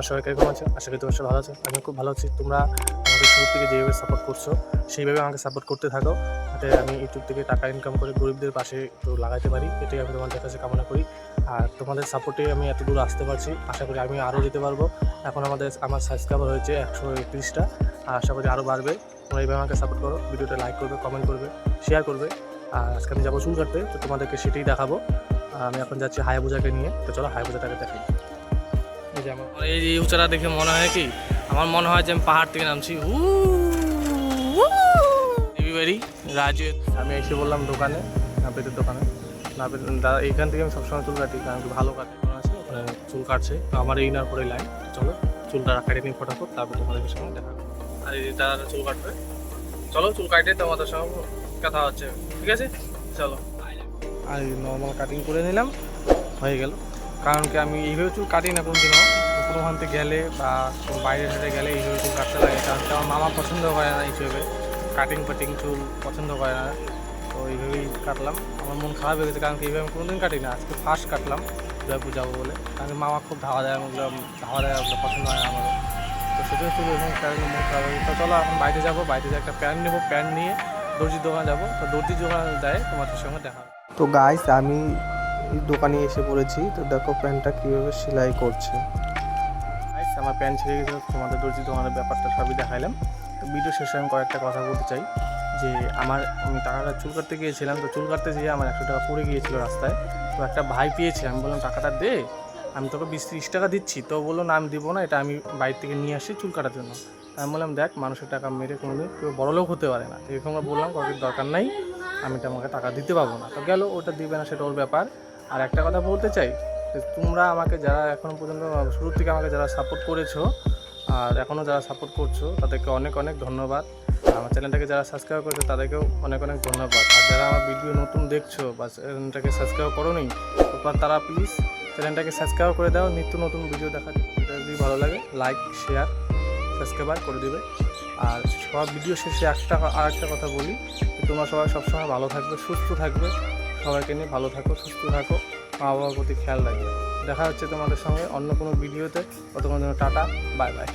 তোমার সবাই কীরকম আছে? আশা করি তোমার সবাই ভালো আছে। আমি খুব ভালো আছি। তোমরা আমাকে শুরু থেকে যেভাবে সাপোর্ট করছ, সেইভাবে আমাকে সাপোর্ট করতে থাকো। যাতে আমি ইউটিউব থেকে টাকা ইনকাম করে গরিবদের পাশে একটু লাগাইতে পারি। এটাই আমি তোমাদের কাছে কামনা করি। আর তোমাদের সাপোর্টে আমি এত দূর আসতে পারছি। আশা করি আমি আরও যেতে পারব। এখন আমাদের, আমার সাবস্ক্রাইবার হয়েছে একশো একত্রিশটা। আর আশা করি আরও বাড়বে। তোমরা এইভাবে আমাকে সাপোর্ট করো। ভিডিওটা লাইক করবে কমেন্ট করবে শেয়ার করবে। আর আজকে আমি যাব চুল কাটতে তো তোমাদেরকে সেটাই দেখাবো। আমি এখন যাচ্ছি হায়াবুজাকে নিয়ে। তো চলো হায়াবুজাটাকে দেখাই। এই উঁচাটা দেখে মনে হয় কি? আমার মনে হয় যে আমি পাহাড় থেকে নামছি। রাজু আমি এসে বললাম দোকানে নাপিতের দোকানে। নাপিত দাদা এইখান থেকে আমি সবসময় চুল কাটি কারণ ভালো কাটে। আছে ওখানে চুল কাটছে। তো আমার এই না পরে লাইন চলো চুলটা কাটে নিয়ে ফটাফট তারপর তোমাদের সঙ্গে দেখা করব। আর এই দাদা চুল কাটবে। চলো চুল কাটে তোমাদের সঙ্গে কথা হচ্ছে। ঠিক আছে? চলো। আর নর্মাল কাটিং করে নিলাম। হয়ে গেল। কারণ কি আমি এইভাবে চুল কাটি না কোনোদিনও। কোনোখানতে গেলে বা বাইরে সাইডে গেলে এইভাবে চুল কাটতে লাগে। কারণ কি আমার মামা পছন্দ করে না এইভাবে। কাটিং ফাটিং চুল পছন্দ করে না। তো এইভাবেই কাটলাম। আমার মন খারাপ হয়ে গেছে, কারণ কি এইভাবে আমি কোনোদিন কাটি না। আজকে ফার্স্ট কাটলাম জয়পুর যাব বলে। কারণ মামা খুব ধাওয়া দেয় ওগুলো ধাওয়া দেয় ওগুলো পছন্দ হয় না আমারও তো সেটাই চুল এবং কারণে মন খারাপ হয়ে। তো চলো, এখন বাইরে যাব। বাইরে যে একটা প্যান্ট নেব। প্যান্ট নিয়ে দর্জির দোকানে যাব। তো দর্জির দোকানে দেয় তোমাদের সঙ্গে দেখা। তো গাইস আমি দোকানে এসে পড়েছি। তো দেখো প্যান্টটা কীভাবে সেলাই করছে। আমার প্যান্ট ছেড়ে গেছে তোমাদের দর্জি তোমাদের ব্যাপারটা সবই দেখাইলাম। তো ভিডিও শেষে আমি কয়েকটা কথা বলতে চাই। যে আমার, আমি টাকাটা চুল কাটতে গিয়েছিলাম, তো চুল কাটতে যেয়ে আমার একশো টাকা পড়ে গিয়েছিল রাস্তায়। তো একটা ভাই পেয়েছে, আমি বললাম, টাকাটা দে, আমি তোকে বিশ ত্রিশ টাকা দিচ্ছি। তো বলল, না, আমি দিব না, এটা আমি বাইরে থেকে নিয়ে আসি চুল কাটার জন্য। আমি বললাম, দেখ, মানুষের টাকা মেরে কোনোদিন কেউ বড় লোক হতে পারে না। এরকম বললাম, কাউকে দরকার নাই, আমি তো আমাকে টাকা দিতে পারব না। তো গেল, ওটা দিবে না, সেটা ওর ব্যাপার। আর একটা কথা বলতে চাই তোমরা আমাকে যারা এখনও পর্যন্ত শুরু থেকে আমাকে যারা সাপোর্ট করেছ আর এখনও যারা সাপোর্ট করছ, তাদেরকে অনেক অনেক ধন্যবাদ। আমার চ্যানেলটাকে যারা সাবস্ক্রাইব করেছ, তাদেরকেও অনেক অনেক ধন্যবাদ। আর যারা আমার ভিডিও নতুন দেখছ বা চ্যানেলটাকে সাবস্ক্রাইব করো নি তারা প্লিজ চ্যানেলটাকে সাবস্ক্রাইব করে দাও। নিত্য নতুন ভিডিও ভিডিও যদি ভালো লাগে লাইক শেয়ার সাবস্ক্রাইবার করে দেবে। আর সব ভিডিও শেষে একটা আর একটা কথা বলি তোমরা সবাই সবসময় ভালো থাকবে, সুস্থ থাকবে। সবাইকে নিয়ে ভালো থাকো, সুস্থ থাকো। মা বাবার প্রতি খেয়াল রাখবে দেখা হচ্ছে তোমাদের সঙ্গে অন্য কোনো ভিডিওতে। ততক্ষণ জন্য টাটা, বাই বাই।